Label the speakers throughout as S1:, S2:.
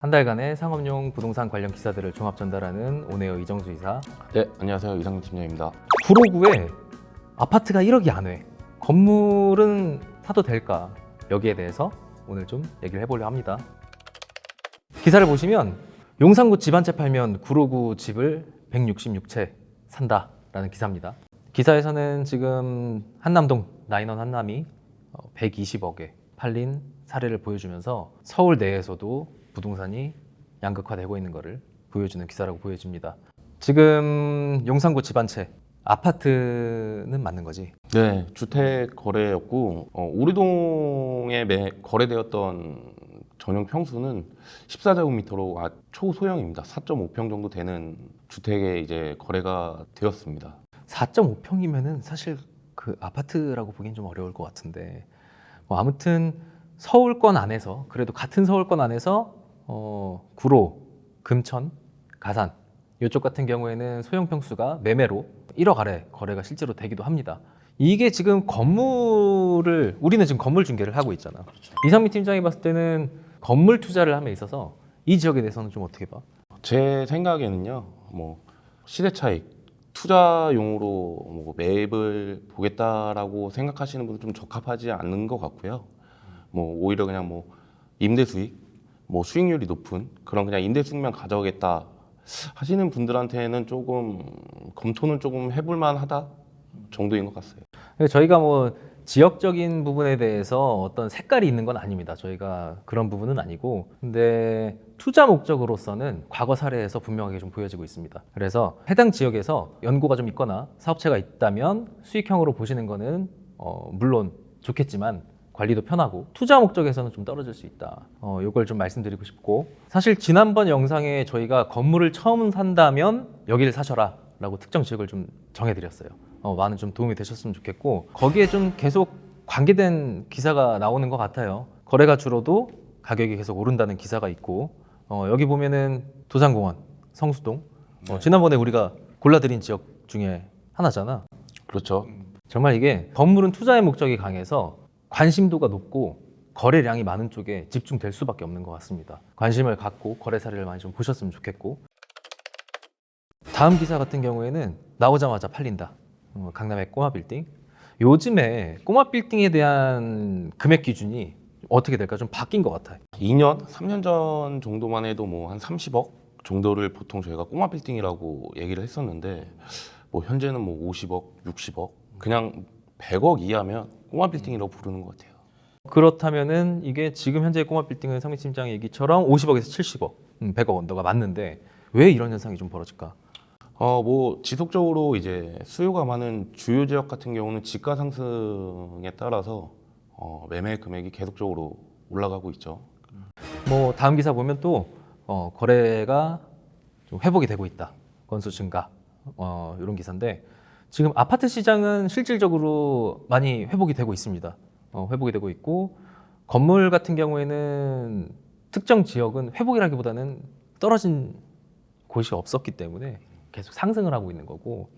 S1: 한 달간의 상업용 부동산 관련 기사들을 종합 전달하는 온에어 이정수 이사.
S2: 네, 안녕하세요. 이상민 팀장입니다.
S1: 구로구에 아파트가 1억이 안 해. 건물은 사도 될까? 여기에 대해서 오늘 좀 얘기를 해보려 합니다. 기사를 보시면 용산구 집 한 채 팔면 구로구 집을 166채 산다라는 기사입니다. 기사에서는 지금 한남동 나인원 한남이 120억에 팔린 사례를 보여주면서 서울 내에서도 부동산이 양극화되고 있는 것을 보여주는 기사라고 보여집니다. 지금 용산구 집한채 아파트는 맞는 거지.
S2: 네, 주택 거래였고 어, 우리동에 매, 거래되었던 전용 평수는 14제곱미터로 아, 초소형입니다. 4.5평 정도 되는 주택에 이제 거래가 되었습니다.
S1: 4.5평이면은 사실 그 아파트라고 보기엔 좀 어려울 것 같은데 뭐 아무튼 서울권 안에서 그래도 같은 서울권 안에서 어, 구로, 금천, 가산 이쪽 같은 경우에는 소형 평수가 매매로 1억 아래 거래가 실제로 되기도 합니다. 이게 지금 건물을 우리는 지금 건물 중개를 하고 있잖아. 이상민 팀장이 봤을 때는 건물 투자를 함에 있어서 이 지역에 대해서는 좀 어떻게 봐?
S2: 제 생각에는요, 뭐 시대 차익, 투자용으로 뭐 매입을 보겠다라고 생각하시는 분은 좀 적합하지 않는 것 같고요. 뭐 오히려 그냥 뭐 임대 수익, 뭐 수익률이 높은 그런 그냥 임대 수익만 가져오겠다 하시는 분들한테는 조금 검토는 조금 해볼 만하다 정도인 것 같아요.
S1: 저희가 뭐 지역적인 부분에 대해서 어떤 색깔이 있는 건 아닙니다. 저희가 그런 부분은 아니고. 근데 투자 목적으로서는 과거 사례에서 분명하게 좀 보여지고 있습니다. 그래서 해당 지역에서 연고가 좀 있거나 사업체가 있다면 수익형으로 보시는 거는 어, 물론 좋겠지만 관리도 편하고 투자 목적에서는 좀 떨어질 수 있다. 어, 이걸 좀 말씀드리고 싶고 사실 지난번 영상에 저희가 건물을 처음 산다면 여기를 사셔라 라고 특정 지역을 좀 정해드렸어요. 어, 많은 좀 도움이 되셨으면 좋겠고 거기에 좀 계속 관계된 기사가 나오는 것 같아요. 거래가 줄어도 가격이 계속 오른다는 기사가 있고 어, 여기 보면은 도산공원, 성수동 어, 지난번에 우리가 골라드린 지역 중에 하나잖아.
S2: 그렇죠.
S1: 정말 이게 건물은 투자의 목적이 강해서 관심도가 높고 거래량이 많은 쪽에 집중될 수밖에 없는 것 같습니다. 관심을 갖고 거래 사례를 많이 좀 보셨으면 좋겠고 다음 기사 같은 경우에는 나오자마자 팔린다. 어, 강남의 꼬마 빌딩. 요즘에 꼬마 빌딩에 대한 금액 기준이 어떻게 될까 좀 바뀐 것 같아요.
S2: 2년, 3년 전 정도만 해도 뭐 한 30억 정도를 보통 저희가 꼬마 빌딩이라고 얘기를 했었는데 뭐 현재는 뭐 50억, 60억 그냥 100억 이하면 꼬마 빌딩이라고 부르는 것 같아요.
S1: 그렇다면은 이게 지금 현재 꼬마 빌딩은 상민 팀장 얘기처럼 50억에서 70억, 음, 100억 언더가 맞는데 왜 이런 현상이 좀 벌어질까?
S2: 어, 뭐 지속적으로 이제 수요가 많은 주요 지역 같은 경우는 집가 상승에 따라서 어, 매매 금액이 계속적으로 올라가고 있죠.
S1: 뭐 다음 기사 보면 또 어, 거래가 좀 회복이 되고 있다. 건수 증가 어, 이런 기사인데 지금 아파트 시장은 실질적으로 많이 회복이 되고 있습니다. 어, 회복이 되고 있고 건물 같은 경우에는 특정 지역은 회복이라기보다는 떨어진 곳이 없었기 때문에 계속 상승을 하고 있는 거고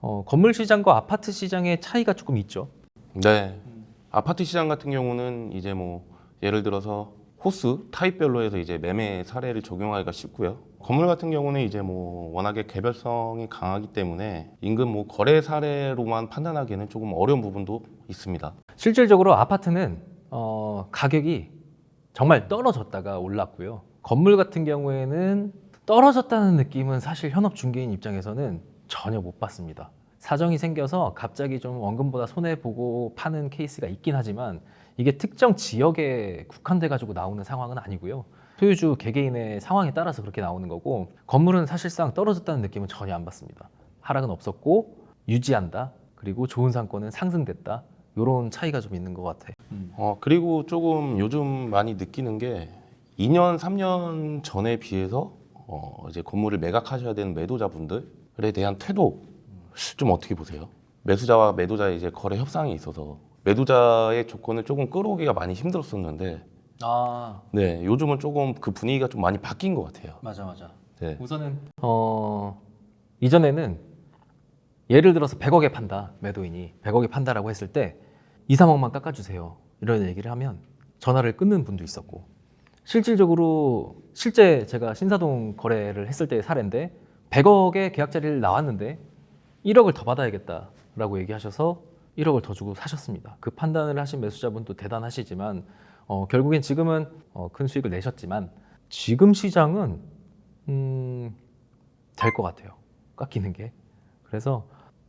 S1: 어, 건물 시장과 아파트 시장의 차이가 조금 있죠.
S2: 네. 아파트 시장 같은 경우는 이제 뭐 예를 들어서 호수 타입별로 해서 이제 매매 사례를 적용하기가 쉽고요. 건물 같은 경우는 이제 뭐 워낙에 개별성이 강하기 때문에 인근 뭐 거래 사례로만 판단하기에는 조금 어려운 부분도 있습니다.
S1: 실질적으로 아파트는 어, 가격이 정말 떨어졌다가 올랐고요. 건물 같은 경우에는 떨어졌다는 느낌은 사실 현업 중개인 입장에서는 전혀 못 받습니다. 사정이 생겨서 갑자기 좀 원금보다 손해 보고 파는 케이스가 있긴 하지만 이게 특정 지역에 국한돼 가지고 나오는 상황은 아니고요. 소유주 개개인의 상황에 따라서 그렇게 나오는 거고 건물은 사실상 떨어졌다는 느낌은 전혀 안 받습니다. 하락은 없었고 유지한다. 그리고 좋은 상권은 상승됐다. 이런 차이가 좀 있는 것 같아요.
S2: 어, 그리고 조금 요즘 많이 느끼는 게 2년, 3년 전에 비해서 어, 이제 건물을 매각하셔야 되는 매도자분들에 대한 태도 좀 어떻게 보세요? 매수자와 매도자의 이제 거래 협상이 있어서 매도자의 조건을 조금 끌어오기가 많이 힘들었었는데
S1: 아
S2: 네, 요즘은 조금 그 분위기가 좀 많이 바뀐 것 같아요.
S1: 맞아 맞아.
S2: 네.
S1: 우선은 어 이전에는 예를 들어서 100억에 판다 매도인이 100억에 판다라고 했을 때 2, 3억만 깎아주세요 이런 얘기를 하면 전화를 끊는 분도 있었고 실질적으로 실제 제가 신사동 거래를 했을 때의 사례인데 100억의 계약 자리를 나왔는데 1억을 더 받아야겠다라고 얘기하셔서 1억을 더 주고 사셨습니다. 그 판단을 하신 매수자분도 대단하시지만 어, 결국엔 지금은 어, 큰 수익을 내셨지만 지금 시장은 음, 될 것 같아요. 깎이는 게. 그래서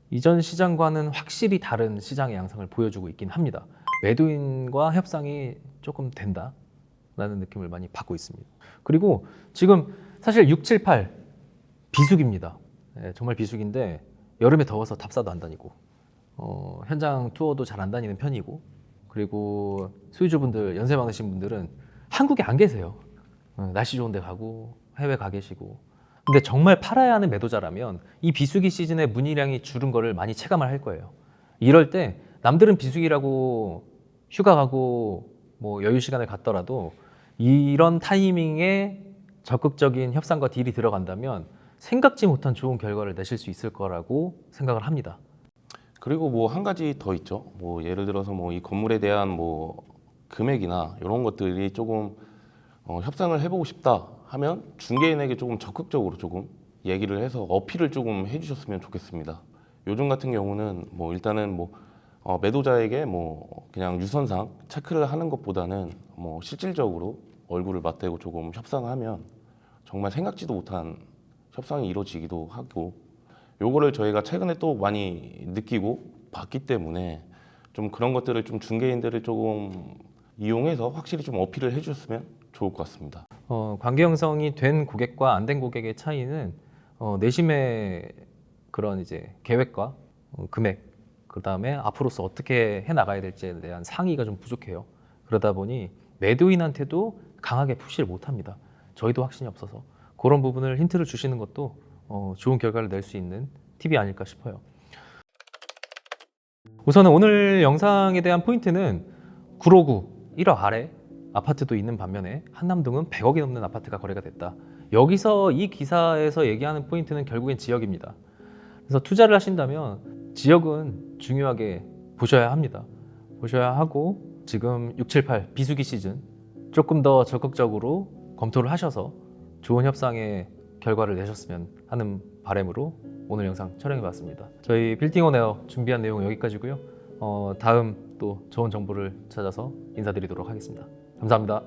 S1: 이전 시장과는 확실히 다른 시장의 양상을 보여주고 있긴 합니다. 매도인과 협상이 조금 된다라는 느낌을 많이 받고 있습니다. 그리고 지금 사실 6, 7, 8 비수기입니다. 예, 정말 비수기인데 여름에 더워서 답사도 안 다니고 어, 현장 투어도 잘 안 다니는 편이고 그리고 소유주분들 연세 많으신 분들은 한국에 안 계세요. 어, 날씨 좋은데 가고 해외 가 계시고 근데 정말 팔아야 하는 매도자라면 이 비수기 시즌에 문의량이 줄은 거를 많이 체감을 할 거예요. 이럴 때 남들은 비수기라고 휴가 가고 뭐 여유 시간을 갖더라도 이런 타이밍에 적극적인 협상과 딜이 들어간다면 생각지 못한 좋은 결과를 내실 수 있을 거라고 생각을 합니다.
S2: 그리고 뭐 한 가지 더 있죠. 뭐 예를 들어서 뭐 이 건물에 대한 뭐 금액이나 이런 것들이 조금 어, 협상을 해보고 싶다 하면 중개인에게 조금 적극적으로 조금 얘기를 해서 어필을 조금 해주셨으면 좋겠습니다. 요즘 같은 경우는 뭐 일단은 뭐 어, 매도자에게 뭐 그냥 유선상 체크를 하는 것보다는 뭐 실질적으로 얼굴을 맞대고 조금 협상하면 정말 생각지도 못한 협상이 이루어지기도 하고 요거를 저희가 최근에 또 많이 느끼고 봤기 때문에 좀 그런 것들을 좀 중개인들을 조금 이용해서 확실히 좀 어필을 해주셨으면 좋을 것 같습니다.
S1: 어, 관계 형성이 된 고객과 안 된 고객의 차이는 어, 내심의 그런 이제 계획과 어, 금액 그 다음에 앞으로서 어떻게 해 나가야 될지에 대한 상의가 좀 부족해요. 그러다 보니 매도인한테도 강하게 푸시를 못합니다. 저희도 확신이 없어서 그런 부분을 힌트를 주시는 것도 어, 좋은 결과를 낼 수 있는 팁이 아닐까 싶어요. 우선은 오늘 영상에 대한 포인트는 959 1억 아래 아파트도 있는 반면에 한남동은 100억이 넘는 아파트가 거래가 됐다. 여기서 이 기사에서 얘기하는 포인트는 결국엔 지역입니다. 그래서 투자를 하신다면 지역은 중요하게 보셔야 합니다. 보셔야 하고 지금 6, 7, 8 비수기 시즌 조금 더 적극적으로 검토를 하셔서 좋은 협상의 결과를 내셨으면 하는 바람으로 오늘 영상 촬영해 봤습니다. 저희 빌딩 온 에어 준비한 내용 은 여기까지고요. 어, 다음 또 좋은 정보를 찾아서 인사드리도록 하겠습니다. 감사합니다.